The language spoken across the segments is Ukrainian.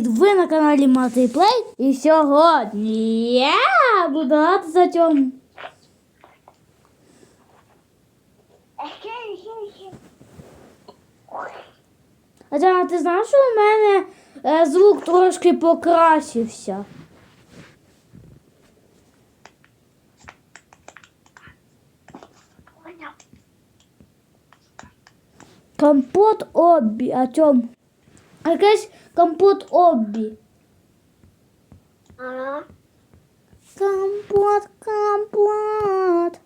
привіт! Ви на каналі Матий Плей. І сьогодні я буду грати за цьому. А Діана, ти знаєш, що у мене е, звук трошки покращився? Компот оббі. А чому? Якийсь компот оббі. Ага. Компот, компот.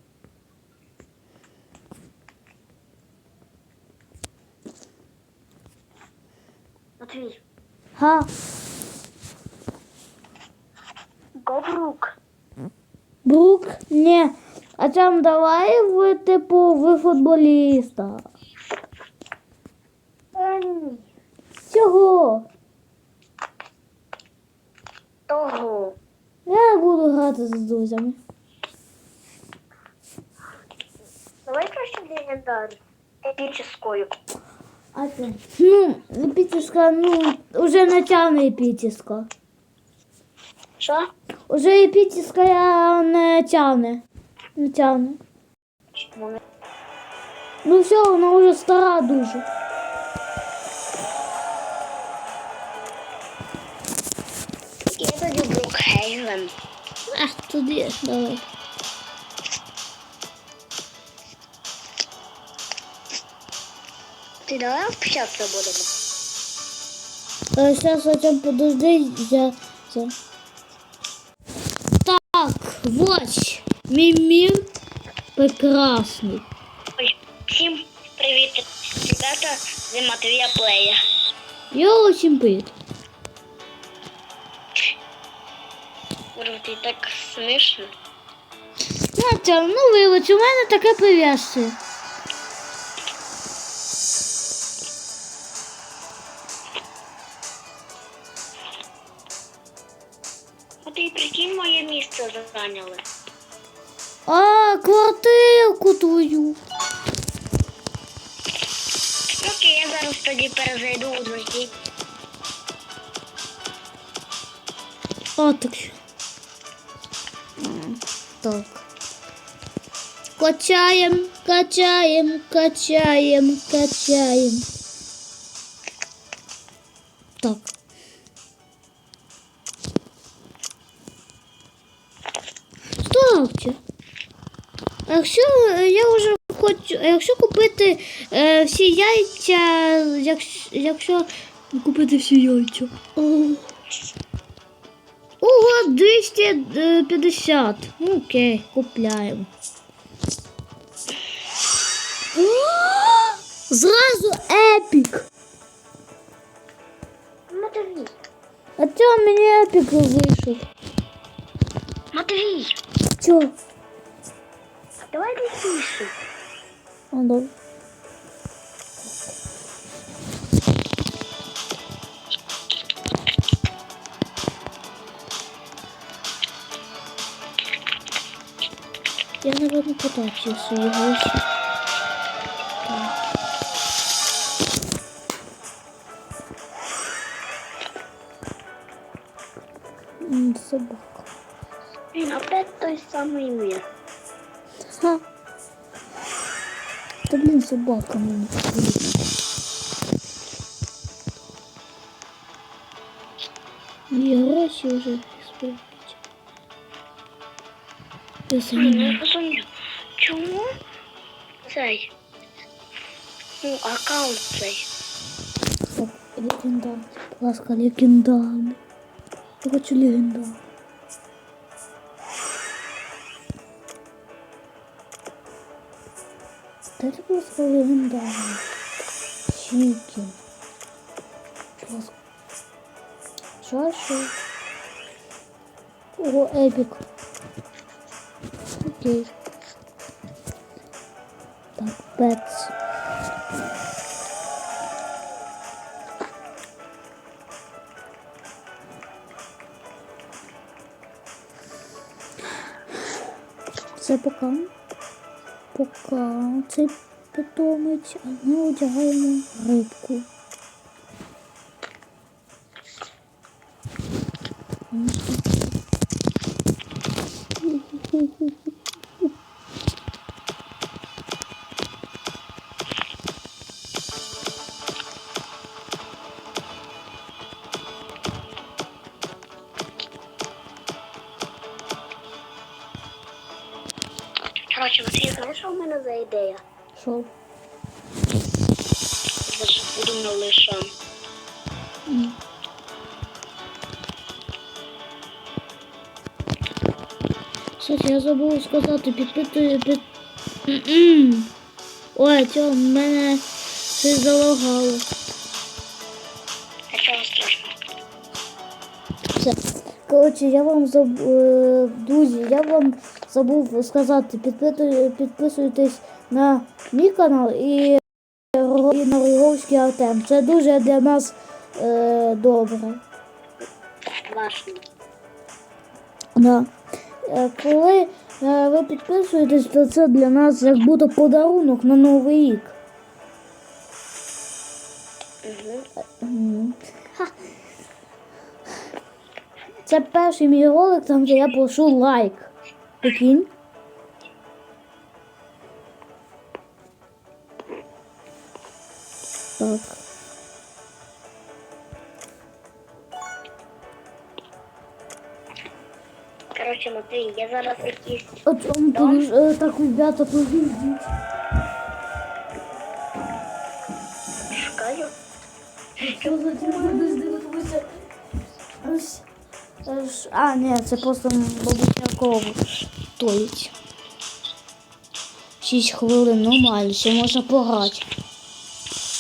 Матвій. Га. Коврук. Брук? Ні. А там давай ви, типу, ви футболіста. Е, ні. Чого? Того. Я буду грати з друзями. Давай краще легендарну. Епіческою. А це? Ну, епітіска, ну, уже начальна епітіска. Що? Уже епітіска я не тягне. Не тягне. Ну все, вона вже стара дуже. Я тоді Брукхейвен. А, туди, давай. Ти давай общатися будемо? А сейчас хотя подожди, я, я. Так, вот, мій мір прекрасний. Ой, всім привіт, ребята, з Матвія Плея. Я очень привіт. Ти так смішно. Натя, ну вибач, у мене таке прив'язки. А ти прикинь, моє місце зайняли. А, квартирку твою. Окей, я зараз тоді перезайду у друзі. Так. Так. Качаем, качаем, качаем, качаем. Так. Ставте. А якщо я вже хочу, якщо купити е, всі яйця, якщо, якщо купити всі яйця. О. Ого, 250. Ну, окей, купляємо. О, Зразу епік. Матвій. А чого мені епік вийшов? Матвій, Чо? давай тихіше. А, добре. Я, напевно, потачу свої гроші. Собака. Він опять той самий мір. Ха. Та блін, собака вже сплять. Я Блін, сама я не розумію. Чому цей? Ну, аккаунт цей. Так, легендарний. Будь ласка, легендарний. Я хочу легендарний. Дайте, будь ласка, легендарний. Чікен. Будь ласка. Що? Ого, епік. Окей. Так, пец. Це пока. Пока цей питомець, а ми одягаємо рибку. Коротше, Матвій, знаєш, що в мене за ідея? Що? Буду на лише. Кстати, я забула сказати, підпитую під. М-м. Ой, цього в мене щось залагало. Нічого страшного. Все. Коротше, я вам заб... е, друзі, я вам забув сказати, підписуйтесь на мій канал і, і на Роговський Артем. Це дуже для нас е, добре. Да. Е, Коли е, ви підписуєтесь, то це для нас як буде подарунок на Новий рік. Угу. Це перший мій ролик, там де я прошу лайк. Прикинь. Так. Коротше, Матвій, я зараз якісь От он подож... е, так, ребята, подождіть. шукаю. Що за ті подожди, бабуся? Ось. А, ні, це просто бабуся корову тоїть. 6 хвилин, нормально, ще можна пограти.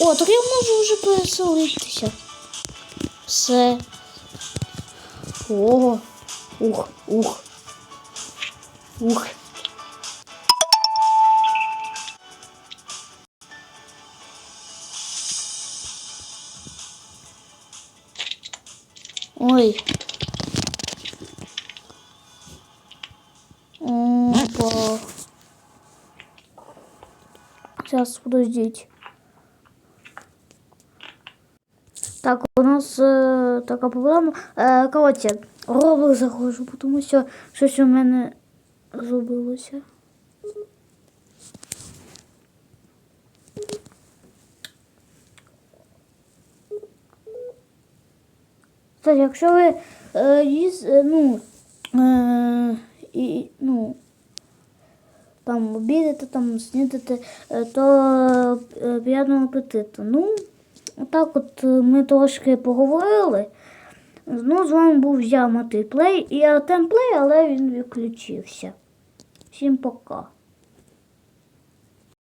О, так я можу вже переселитися. Все. О, ух, ух. Ух. Ой. Сейчас, подождите. Так, у нас е, така проблема. Е, коротше, робот заходжу, тому що щось у мене зробилося. Кстати, якщо ви е, їз, е, ну, е, і, ну, там обідати, там снідати, е, то е, приємного апетиту. Ну, отак от е, ми трошки поговорили. Ну, з вами був я Матей Плей і Артем Плей, але він відключився. Всім пока.